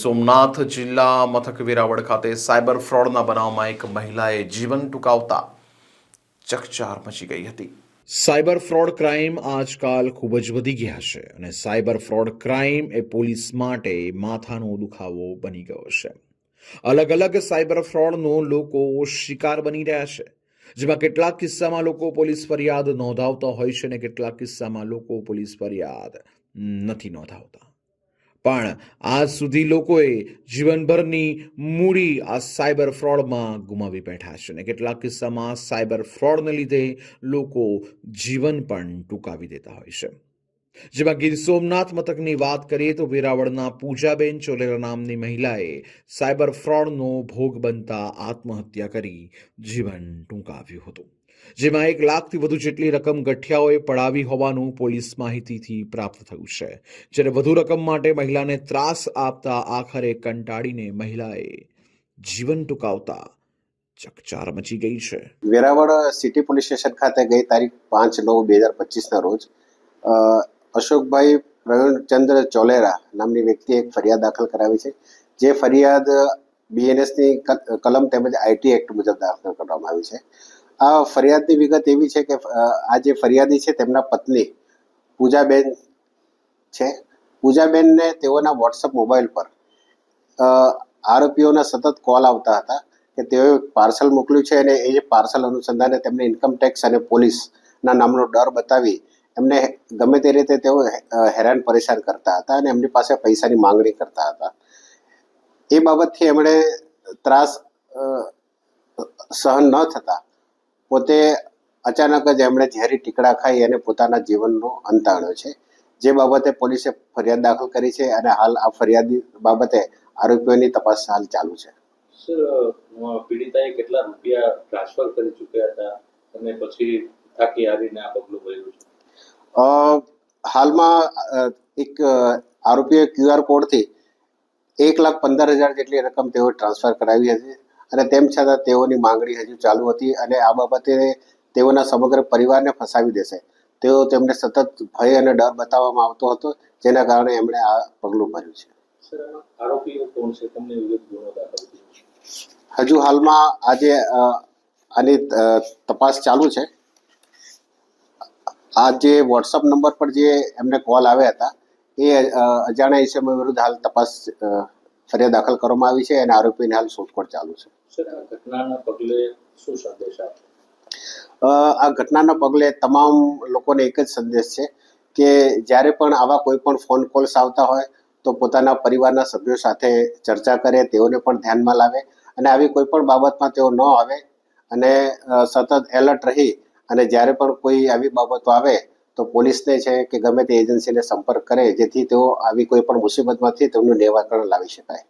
સોમનાથ જિલ્લા મથક વેરાવળ ખાતે સાયબર ફ્રોડના બનાવમાં એક મહિલાએ જીવન ટૂંકાવતા ચકચાર મચી ગઈ હતી. સાયબર ફ્રોડ ક્રાઇમ આજકાલ ખૂબ જ વધી ગયા છે અને સાયબર ફ્રોડ ક્રાઇમ એ પોલીસ માટે માથાનો દુખાવો બની ગયો છે. અલગ અલગ સાયબર ફ્રોડનો લોકો શિકાર બની રહ્યા છે. જેમાં કેટલાક કિસ્સામાં લોકો પોલીસ ફરિયાદ નોંધાવતા હોય છે અને કેટલાક કિસ્સામાં લોકો પોલીસ ફરિયાદ નથી નોંધાવતા. પણ આજ સુધી લોકોએ જીવનભરની મૂડી આ સાયબર ફ્રોડમાં ગુમાવી બેઠા છે અને કેટલાક કિસ્સામાં સાયબર ફ્રોડને લીધે લોકો જીવન પણ ટૂંકાવી દેતા હોય છે. જેમાં ગીર સોમનાથ મથકની વાત કરીએ તો વેરાવળના પૂજાબેન ચોલેરા નામની મહિલાએ સાયબર ફ્રોડનો ભોગ બનતા આત્મહત્યા કરી જીવન ટૂંકાવ્યું હતું. જેમાં એક લાખથી વધુ જેટલી રકમ ગઠિયાઓએ પડાવી હોવાનું પોલીસ માહિતીથી પ્રાપ્ત થયું છે. જ્યારે વધુ રકમ માટે મહિલાને ત્રાસ આપતા આખરે કંટાળીને મહિલાએ જીવન ટૂંકાવતા ચકચાર મચી ગઈ છે. વેરાવળ સિટી પોલીસ સ્ટેશન ખાતે ગઈ તારીખ પાંચ નવ બે હજાર પચીસના રોજ અશોકભાઈ પ્રવીણચંદ્ર ચોલેરા નામની વ્યક્તિએ એક ફરિયાદ દાખલ કરાવી છે. જે ફરિયાદ બીએનએસની કલમ તેમજ આઈટી એક્ટ મુજબ દાખલ કરવામાં આવી છે. આ ફરિયાદની વિગત એવી છે કે આ જે ફરિયાદી છે તેમના પત્ની પૂજાબેન છે. પૂજાબેનને તેઓના વોટ્સઅપ મોબાઈલ પર આરોપીઓના સતત કોલ આવતા હતા કે તેઓએ પાર્સલ મોકલ્યું છે અને એ પાર્સલ અનુસંધાને તેમને ઇન્કમ ટેક્સ અને પોલીસના નામનો ડર બતાવી એમને ગમે તે રીતે તેઓ હેરાન પરેશાન કરતા હતા અને એમની પાસે પૈસાની માંગણી કરતા હતા. એ બાબતથી એમણે ત્રાસ સહન ન થતા પોતે અચાનક જ એમણે ઝેરી ટીકડા ખાઈ અને પોતાના જીવનનો અંત આણ્યો છે. જે બાબતે પોલીસે ફરિયાદ દાખલ કરી છે અને હાલ આ ફરિયાદી બાબતે આરોપીઓની તપાસ હાલ ચાલુ છે. સર પીડિતાએ કેટલા રૂપિયા ટ્રાન્સફર કરી ચૂક્યા હતા અને પછી થાકી આવીને આ પગલું ભર્યું છે? હાલમાં એક આરોપીએ ક્યુઆર કોડથી એક લાખ પંદર હજાર જેટલી રકમ તેઓએ ટ્રાન્સફર કરાવી હતી અને તેમ છતાં તેઓની માંગણી હજુ ચાલુ હતી અને આ બાબતે તેઓના સમગ્ર પરિવારને ફસાવી દેશે. તેઓ તેમને સતત ભય અને ડર બતાવવામાં આવતો હતો જેના કારણે એમણે આ પગલું ભર્યું છે. હજુ હાલમાં આજે આની તપાસ ચાલુ છે. આ જે વોટ્સઅપ નંબર પર જે એમને કોલ આવ્યા હતા એ અજાણ્યા ઇસમો વિરુદ્ધ હાલ તપાસ ફરિયાદ દાખલ કરવામાં આવી છે અને આરોપીને હાલ શોધખોળ ચાલુ છે. આ ઘટનાના પગલે તમામ લોકોને એક જ સંદેશ છે કે જ્યારે પણ આવા કોઈ પણ ફોન કોલ્સ આવતા હોય તો પોતાના પરિવારના સભ્યો સાથે ચર્ચા કરે તેઓને પણ ધ્યાનમાં લાવે અને આવી કોઈ પણ બાબતમાં તેઓ ન આવે અને સતત એલર્ટ રહી અને જ્યારે પણ કોઈ આવી બાબતો આવે, તો પોલીસને છે કે ગમે તે એજન્સીને સંપર્ક કરે, જેથી તેઓ આવી કોઈ પણ મુસીબતમાંથી તેમનું નિરાકરણ લાવી શકાય.